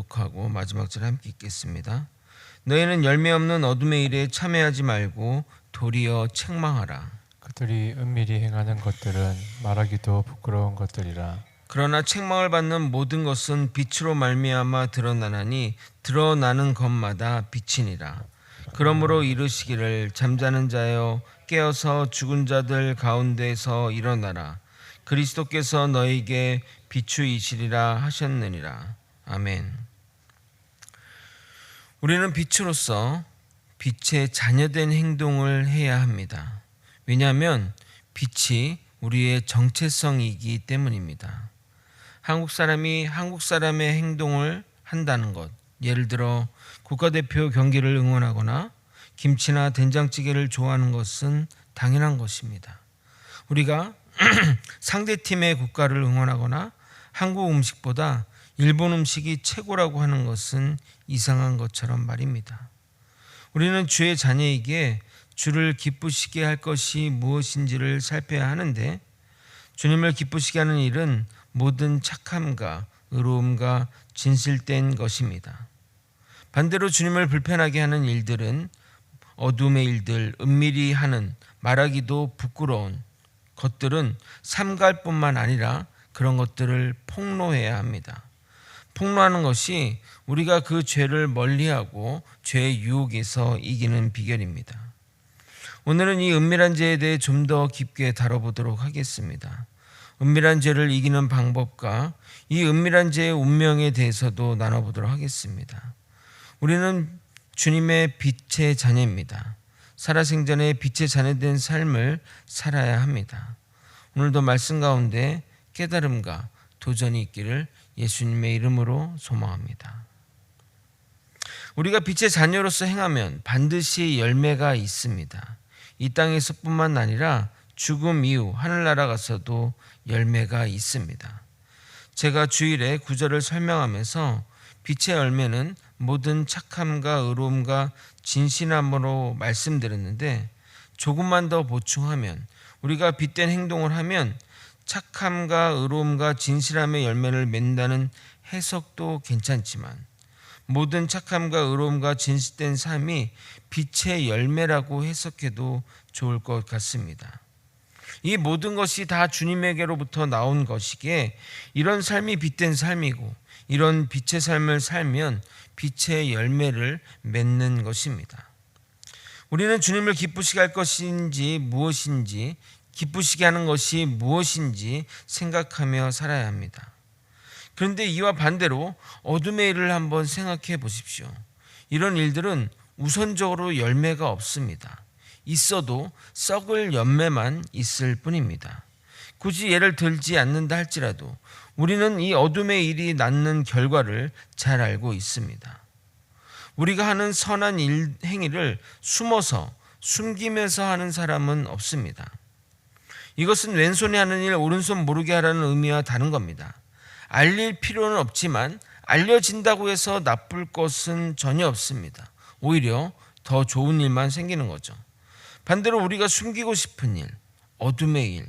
독하고 마지막 절 함께 읽겠습니다. 너희는 열매 없는 어둠의 일에 참여하지 말고 도리어 책망하라. 그들이 은밀히 행하는 것들은 말하기도 부끄러운 것들이라 그러나 책망을 받는 모든 것은 빛으로 말미암아 드러나나니 드러나는 것마다 빛이니라. 그러므로 이르시기를 잠자는 자여 깨어서 죽은 자들 가운데서 일어나라. 그리스도께서 너에게 비추이시리라 하셨느니라. 아멘. 우리는 빛으로서 빛의 자녀된 행동을 해야 합니다. 왜냐하면 빛이 우리의 정체성이기 때문입니다. 한국 사람이 한국 사람의 행동을 한다는 것, 예를 들어 국가대표 경기를 응원하거나 김치나 된장찌개를 좋아하는 것은 당연한 것입니다. 우리가 상대 팀의 국가를 응원하거나 한국 음식보다 일본 음식이 최고라고 하는 것은 이상한 것처럼 말입니다. 우리는 주의 자녀에게 주를 기쁘시게 할 것이 무엇인지를 살펴야 하는데 주님을 기쁘시게 하는 일은 모든 착함과 의로움과 진실된 것입니다. 반대로 주님을 불편하게 하는 일들은 어둠의 일들, 은밀히 하는 말하기도 부끄러운 것들은 삼갈 뿐만 아니라 그런 것들을 폭로해야 합니다. 폭로하는 것이 우리가 그 죄를 멀리하고 죄의 유혹에서 이기는 비결입니다. 오늘은 이 은밀한 죄에 대해 좀 더 깊게 다뤄보도록 하겠습니다. 은밀한 죄를 이기는 방법과 이 은밀한 죄의 운명에 대해서도 나눠보도록 하겠습니다. 우리는 주님의 빛의 자녀입니다. 살아생전에 빛의 자녀된 삶을 살아야 합니다. 오늘도 말씀 가운데 깨달음과 도전이 있기를 예수님의 이름으로 소망합니다. 우리가 빛의 자녀로서 행하면 반드시 열매가 있습니다. 이 땅에서뿐만 아니라 죽음 이후 하늘나라 가서도 열매가 있습니다. 제가 주일에 구절을 설명하면서 빛의 열매는 모든 착함과 의로움과 진실함으로 말씀드렸는데 조금만 더 보충하면 우리가 빛된 행동을 하면 착함과 의로움과 진실함의 열매를 맺는다는 해석도 괜찮지만 모든 착함과 의로움과 진실된 삶이 빛의 열매라고 해석해도 좋을 것 같습니다. 이 모든 것이 다 주님에게로부터 나온 것이기에 이런 삶이 빛된 삶이고 이런 빛의 삶을 살면 빛의 열매를 맺는 것입니다. 우리는 주님을 기쁘시게 할 것인지 무엇인지 기쁘시게 하는 것이 무엇인지 생각하며 살아야 합니다. 그런데 이와 반대로 어둠의 일을 한번 생각해 보십시오. 이런 일들은 우선적으로 열매가 없습니다. 있어도 썩을 열매만 있을 뿐입니다. 굳이 예를 들지 않는다 할지라도 우리는 이 어둠의 일이 낳는 결과를 잘 알고 있습니다. 우리가 하는 선한 일 행위를 숨어서 숨기면서 하는 사람은 없습니다. 이것은 왼손에 하는 일 오른손 모르게 하라는 의미와 다른 겁니다. 알릴 필요는 없지만 알려진다고 해서 나쁠 것은 전혀 없습니다. 오히려 더 좋은 일만 생기는 거죠. 반대로 우리가 숨기고 싶은 일, 어둠의 일,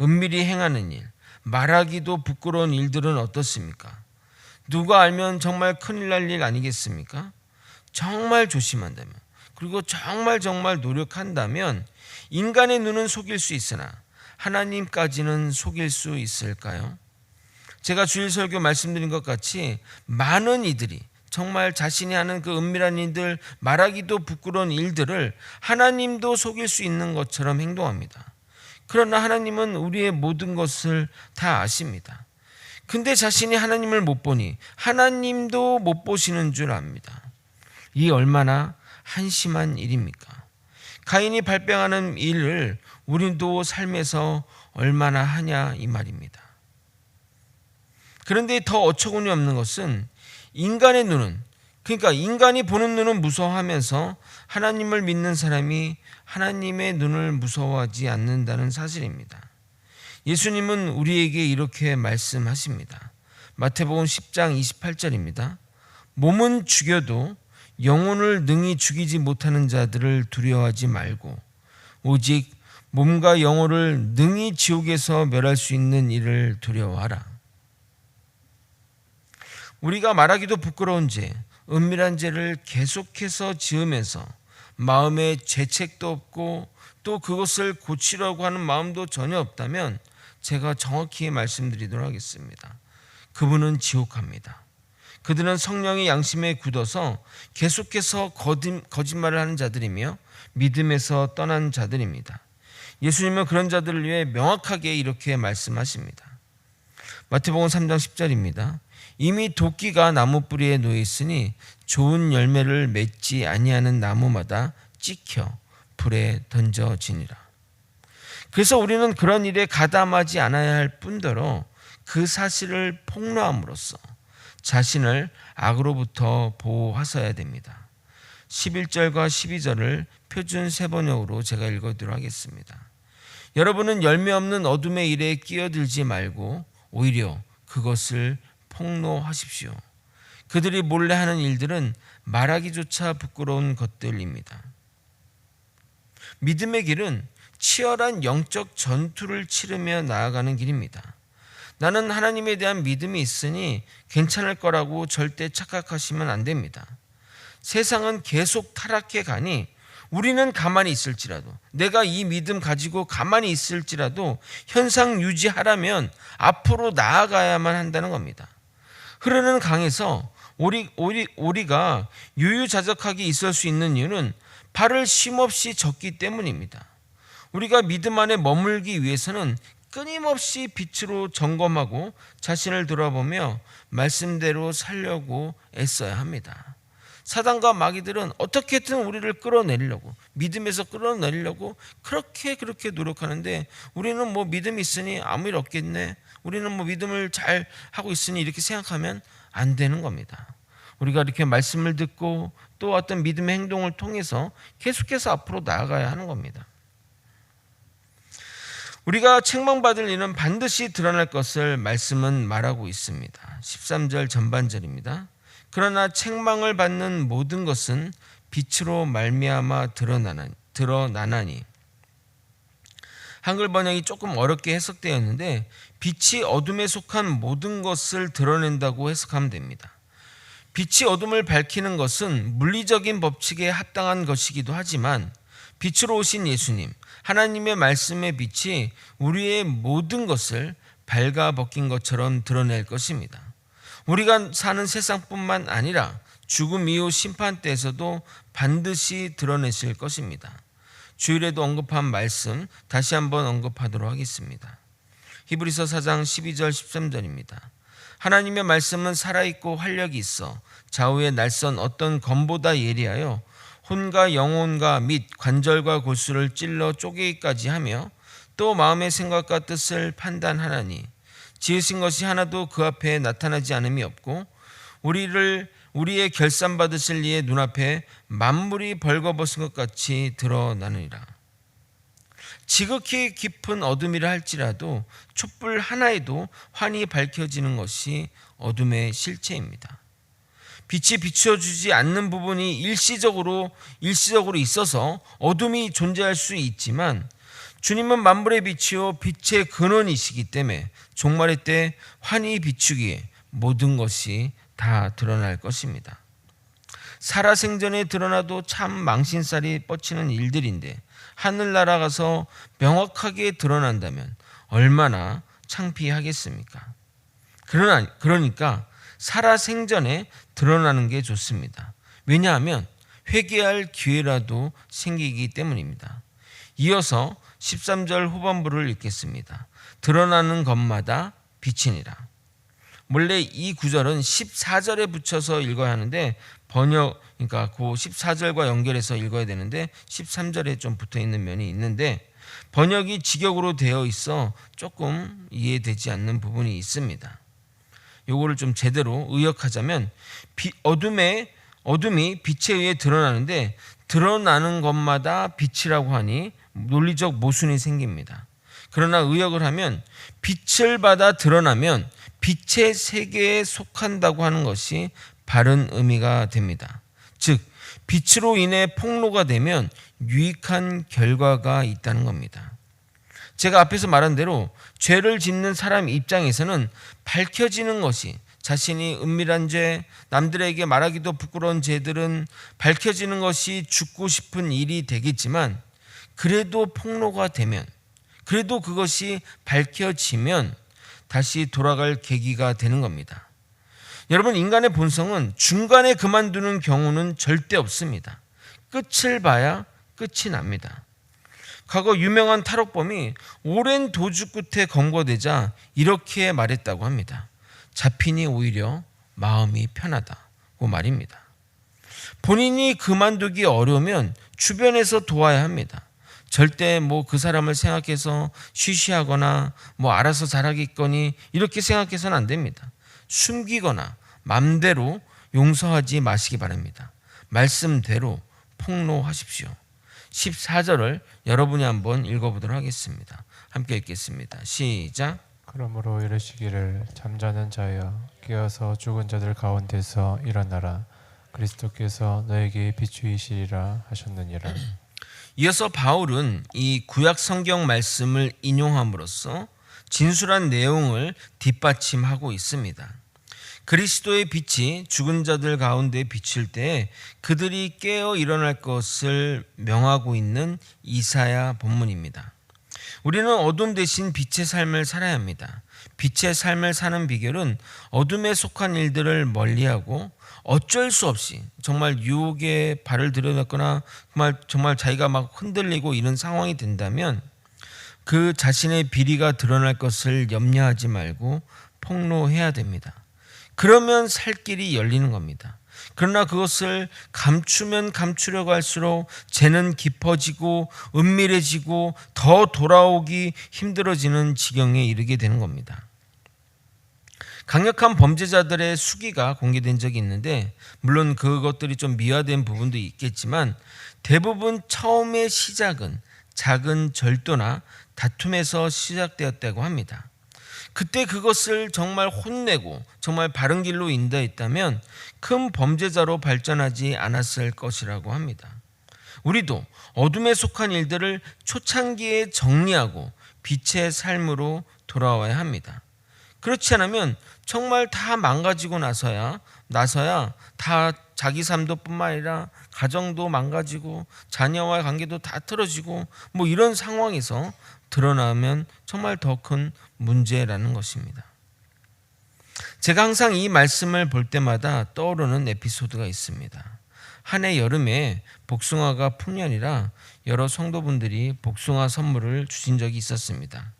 은밀히 행하는 일, 말하기도 부끄러운 일들은 어떻습니까? 누가 알면 정말 큰일 날 일 아니겠습니까? 정말 조심한다면, 그리고 정말 정말 노력한다면 인간의 눈은 속일 수 있으나 하나님까지는 속일 수 있을까요? 제가 주일 설교 말씀드린 것 같이 많은 이들이 정말 자신이 하는 그 은밀한 일들, 말하기도 부끄러운 일들을 하나님도 속일 수 있는 것처럼 행동합니다. 그러나 하나님은 우리의 모든 것을 다 아십니다. 근데 자신이 하나님을 못 보니 하나님도 못 보시는 줄 압니다. 이 얼마나 한심한 일입니까? 가인이 발병하는 일을 우리도 삶에서 얼마나 하냐 이 말입니다. 그런데 더 어처구니 없는 것은 인간의 눈은 그러니까 인간이 보는 눈은 무서워하면서 하나님을 믿는 사람이 하나님의 눈을 무서워하지 않는다는 사실입니다. 예수님은 우리에게 이렇게 말씀하십니다. 마태복음 10장 28절입니다. 몸은 죽여도 영혼을 능히 죽이지 못하는 자들을 두려워하지 말고 오직 몸과 영혼을 능히 지옥에서 멸할 수 있는 일을 두려워하라. 우리가 말하기도 부끄러운 죄, 은밀한 죄를 계속해서 지으면서 마음에 죄책도 없고 또 그것을 고치려고 하는 마음도 전혀 없다면 제가 정확히 말씀드리도록 하겠습니다. 그분은 지옥합니다. 그들은 성령의 양심에 굳어서 계속해서 거짓, 거짓말을 하는 자들이며 믿음에서 떠난 자들입니다. 예수님은 그런 자들을 위해 명확하게 이렇게 말씀하십니다. 마태복음 3장 10절입니다. 이미 도끼가 나무 뿌리에 놓여 있으니 좋은 열매를 맺지 아니하는 나무마다 찍혀 불에 던져지니라. 그래서 우리는 그런 일에 가담하지 않아야 할 뿐더러 그 사실을 폭로함으로써 자신을 악으로부터 보호하셔야 됩니다. 11절과 12절을 표준 세번역으로 제가 읽어드리도록 하겠습니다. 여러분은 열매 없는 어둠의 일에 끼어들지 말고 오히려 그것을 폭로하십시오. 그들이 몰래 하는 일들은 말하기조차 부끄러운 것들입니다. 믿음의 길은 치열한 영적 전투를 치르며 나아가는 길입니다. 나는 하나님에 대한 믿음이 있으니 괜찮을 거라고 절대 착각하시면 안 됩니다. 세상은 계속 타락해 가니 우리는 가만히 있을지라도 내가 이 믿음 가지고 가만히 있을지라도 현상 유지하려면 앞으로 나아가야만 한다는 겁니다. 흐르는 강에서 오리, 오리, 오리가 유유자적하게 있을 수 있는 이유는 발을 쉼없이 젓기 때문입니다. 우리가 믿음 안에 머물기 위해서는 끊임없이 빛으로 점검하고 자신을 돌아보며 말씀대로 살려고 애써야 합니다. 사단과 마귀들은 어떻게든 우리를 끌어내리려고 믿음에서 끌어내리려고 그렇게 그렇게 노력하는데 우리는 뭐 믿음이 있으니 아무 일 없겠네. 우리는 뭐 믿음을 잘 하고 있으니 이렇게 생각하면 안 되는 겁니다. 우리가 이렇게 말씀을 듣고 또 어떤 믿음의 행동을 통해서 계속해서 앞으로 나아가야 하는 겁니다. 우리가 책망받을 일은 반드시 드러날 것을 말씀은 말하고 있습니다. 13절 전반절입니다. 그러나 책망을 받는 모든 것은 빛으로 말미암아 드러나나, 드러나나니 한글 번역이 조금 어렵게 해석되었는데 빛이 어둠에 속한 모든 것을 드러낸다고 해석하면 됩니다. 빛이 어둠을 밝히는 것은 물리적인 법칙에 합당한 것이기도 하지만 빛으로 오신 예수님, 하나님의 말씀의 빛이 우리의 모든 것을 밝아 벗긴 것처럼 드러낼 것입니다. 우리가 사는 세상뿐만 아니라 죽음 이후 심판 때에서도 반드시 드러내실 것입니다. 주일에도 언급한 말씀 다시 한번 언급하도록 하겠습니다. 히브리서 4장 12절 13절입니다. 하나님의 말씀은 살아있고 활력이 있어 좌우에 날선 어떤 검보다 예리하여 혼과 영혼과 및 관절과 골수를 찔러 쪼개기까지 하며 또 마음의 생각과 뜻을 판단하나니 지으신 것이 하나도 그 앞에 나타나지 않음이 없고 우리를 우리의 결산 받으실 이의 눈앞에 만물이 벌거벗은 것 같이 드러나느니라. 지극히 깊은 어둠이라 할지라도 촛불 하나에도 환히 밝혀지는 것이 어둠의 실체입니다. 빛이 비춰주지 않는 부분이 일시적으로 일시적으로 있어서 어둠이 존재할 수 있지만 주님은 만물의 빛이요 빛의 근원이시기 때문에 종말의 때 환히 비추기에 모든 것이 다 드러날 것입니다. 살아생전에 드러나도 참 망신살이 뻗치는 일들인데 하늘 날아가서 명확하게 드러난다면 얼마나 창피하겠습니까? 그러나 그러니까 살아생전에 드러나는 게 좋습니다. 왜냐하면 회개할 기회라도 생기기 때문입니다. 이어서 13절 후반부를 읽겠습니다. 드러나는 것마다 빛이니라. 원래 이 구절은 14절에 붙여서 읽어야 하는데 번역 그러니까 그 14절과 연결해서 읽어야 되는데 13절에 좀 붙어 있는 면이 있는데 번역이 직역으로 되어 있어 조금 이해되지 않는 부분이 있습니다. 요거를 좀 제대로 의역하자면 비, 어둠에 어둠이 빛에 의해 드러나는데 드러나는 것마다 빛이라고 하니 논리적 모순이 생깁니다. 그러나 의역을 하면 빛을 받아 드러나면 빛의 세계에 속한다고 하는 것이 바른 의미가 됩니다. 즉 빛으로 인해 폭로가 되면 유익한 결과가 있다는 겁니다. 제가 앞에서 말한 대로 죄를 짓는 사람 입장에서는 밝혀지는 것이 자신이 은밀한 죄, 남들에게 말하기도 부끄러운 죄들은 밝혀지는 것이 죽고 싶은 일이 되겠지만 그래도 폭로가 되면 그래도 그것이 밝혀지면 다시 돌아갈 계기가 되는 겁니다. 여러분 인간의 본성은 중간에 그만두는 경우는 절대 없습니다. 끝을 봐야 끝이 납니다. 과거 유명한 탈옥범이 오랜 도주 끝에 검거되자 이렇게 말했다고 합니다. 잡히니 오히려 마음이 편하다고 말입니다. 본인이 그만두기 어려우면 주변에서 도와야 합니다. 절대 뭐 그 사람을 생각해서 쉬쉬하거나 뭐 알아서 잘하겠거니 이렇게 생각해서는 안 됩니다. 숨기거나 맘대로 용서하지 마시기 바랍니다. 말씀대로 폭로하십시오. 14절을 여러분이 한번 읽어보도록 하겠습니다. 함께 읽겠습니다. 시작. 그러므로 이르시기를 잠자는 자여 깨어서 죽은 자들 가운데서 일어나라 그리스도께서 너에게 비추이시리라 하셨느니라 이어서 바울은 이 구약 성경 말씀을 인용함으로써 진술한 내용을 뒷받침하고 있습니다. 그리스도의 빛이 죽은 자들 가운데 비칠 때 그들이 깨어 일어날 것을 명하고 있는 이사야 본문입니다. 우리는 어둠 대신 빛의 삶을 살아야 합니다. 빛의 삶을 사는 비결은 어둠에 속한 일들을 멀리하고 어쩔 수 없이 정말 유혹에 발을 들여놨거나 정말 정말 자기가 막 흔들리고 이런 상황이 된다면 그 자신의 비리가 드러날 것을 염려하지 말고 폭로해야 됩니다. 그러면 살 길이 열리는 겁니다. 그러나 그것을 감추면 감추려고 할수록 죄는 깊어지고 은밀해지고 더 돌아오기 힘들어지는 지경에 이르게 되는 겁니다. 강력한 범죄자들의 수기가 공개된 적이 있는데 물론 그것들이 좀 미화된 부분도 있겠지만 대부분 처음의 시작은 작은 절도나 다툼에서 시작되었다고 합니다. 그때 그것을 정말 혼내고 정말 바른 길로 인도했다면 큰 범죄자로 발전하지 않았을 것이라고 합니다. 우리도 어둠에 속한 일들을 초창기에 정리하고 빛의 삶으로 돌아와야 합니다. 그렇지 않으면 정말 다 망가지고 나서야 나서야 다 자기 삶도 뿐만 아니라 가정도 망가지고 자녀와의 관계도 다 틀어지고 뭐 이런 상황에서 드러나면 정말 더 큰 문제라는 것입니다. 제가 항상 이 말씀을 볼 때마다 떠오르는 에피소드가 있습니다. 한 해 여름에 복숭아가 풍년이라 여러 성도분들이 복숭아 선물을 주신 적이 있었습니다.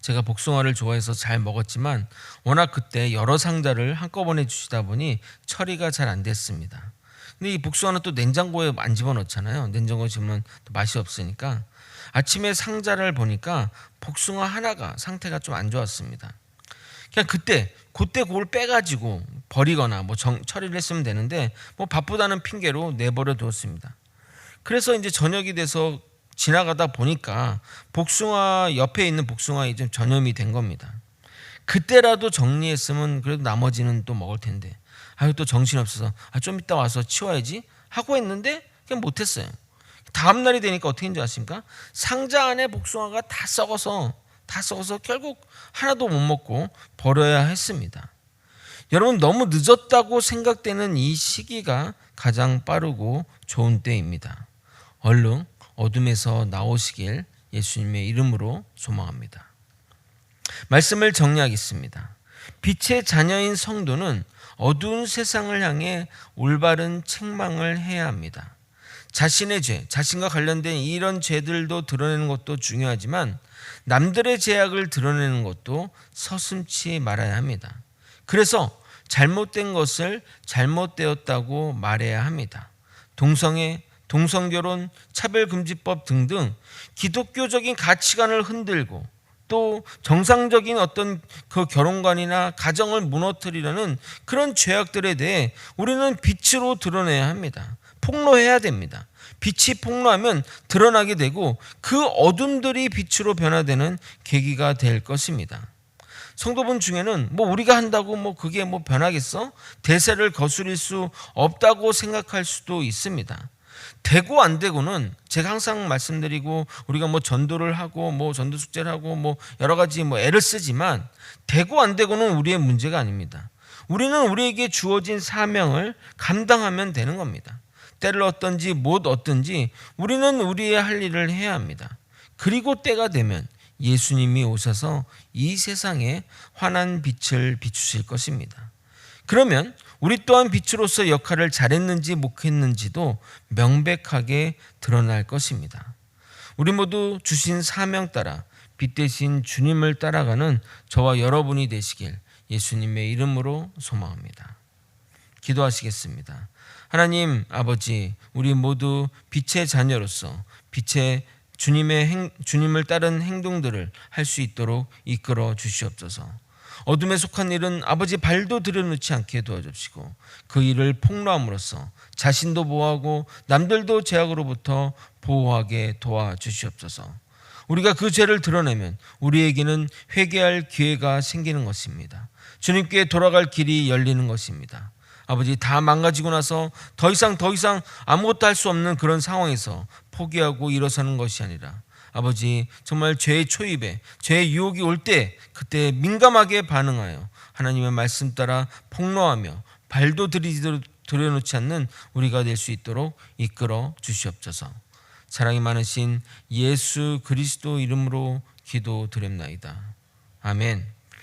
제가 복숭아를 좋아해서 잘 먹었지만 워낙 그때 여러 상자를 한꺼번에 주시다 보니 처리가 잘 안 됐습니다. 근데 이 복숭아는 또 냉장고에 안 집어넣잖아요. 냉장고에 집으면 또 맛이 없으니까 아침에 상자를 보니까 복숭아 하나가 상태가 좀 안 좋았습니다. 그냥 그때 그때 그걸 빼가지고 버리거나 뭐 정, 처리를 했으면 되는데 뭐 바쁘다는 핑계로 내버려 두었습니다. 그래서 이제 저녁이 돼서 지나가다 보니까 복숭아 옆에 있는 복숭아에 좀 전염이 된 겁니다. 그때라도 정리했으면 그래도 나머지는 또 먹을 텐데 아유 또 정신 없어서 아, 좀 이따 와서 치워야지 하고 했는데 그냥 못했어요. 다음 날이 되니까 어떻게 된지 아십니까? 상자 안에 복숭아가 다 썩어서 다 썩어서 결국 하나도 못 먹고 버려야 했습니다. 여러분 너무 늦었다고 생각되는 이 시기가 가장 빠르고 좋은 때입니다. 얼른 어둠에서 나오시길 예수님의 이름으로 소망합니다. 말씀을 정리하겠습니다. 빛의 자녀인 성도는 어두운 세상을 향해 올바른 책망을 해야 합니다. 자신의 죄, 자신과 관련된 이런 죄들도 드러내는 것도 중요하지만 남들의 죄악을 드러내는 것도 서슴치 말아야 합니다. 그래서 잘못된 것을 잘못되었다고 말해야 합니다. 동성애, 동성결혼, 차별금지법 등등 기독교적인 가치관을 흔들고 또 정상적인 어떤 그 결혼관이나 가정을 무너뜨리려는 그런 죄악들에 대해 우리는 빛으로 드러내야 합니다. 폭로해야 됩니다. 빛이 폭로하면 드러나게 되고 그 어둠들이 빛으로 변화되는 계기가 될 것입니다. 성도분 중에는 뭐 우리가 한다고 뭐 그게 뭐 변하겠어? 대세를 거스릴 수 없다고 생각할 수도 있습니다. 되고 안 되고는 제가 항상 말씀드리고 우리가 뭐 전도를 하고 뭐 전도 숙제를 하고 뭐 여러 가지 뭐 애를 쓰지만 되고 안 되고는 우리의 문제가 아닙니다. 우리는 우리에게 주어진 사명을 감당하면 되는 겁니다. 때를 얻든지 못 얻든지 우리는 우리의 할 일을 해야 합니다. 그리고 때가 되면 예수님이 오셔서 이 세상에 환한 빛을 비추실 것입니다. 그러면 우리 또한 빛으로서 역할을 잘했는지 못했는지도 명백하게 드러날 것입니다. 우리 모두 주신 사명 따라 빛 대신 주님을 따라가는 저와 여러분이 되시길 예수님의 이름으로 소망합니다. 기도하시겠습니다. 하나님 아버지, 우리 모두 빛의 자녀로서 빛의 주님의 행, 주님을 따른 행동들을 할 수 있도록 이끌어 주시옵소서. 어둠에 속한 일은 아버지 발도 들여놓지 않게 도와주시고 그 일을 폭로함으로써 자신도 보호하고 남들도 죄악으로부터 보호하게 도와주시옵소서. 우리가 그 죄를 드러내면 우리에게는 회개할 기회가 생기는 것입니다. 주님께 돌아갈 길이 열리는 것입니다. 아버지 다 망가지고 나서 더 이상 더 이상 아무것도 할 수 없는 그런 상황에서 포기하고 일어서는 것이 아니라 아버지 정말 죄의 초입에 죄의 유혹이 올 때 그때 민감하게 반응하여 하나님의 말씀 따라 폭로하며 발도 들여놓지 않는 우리가 될 수 있도록 이끌어 주시옵소서. 사랑이 많으신 예수 그리스도 이름으로 기도드립나이다. 아멘.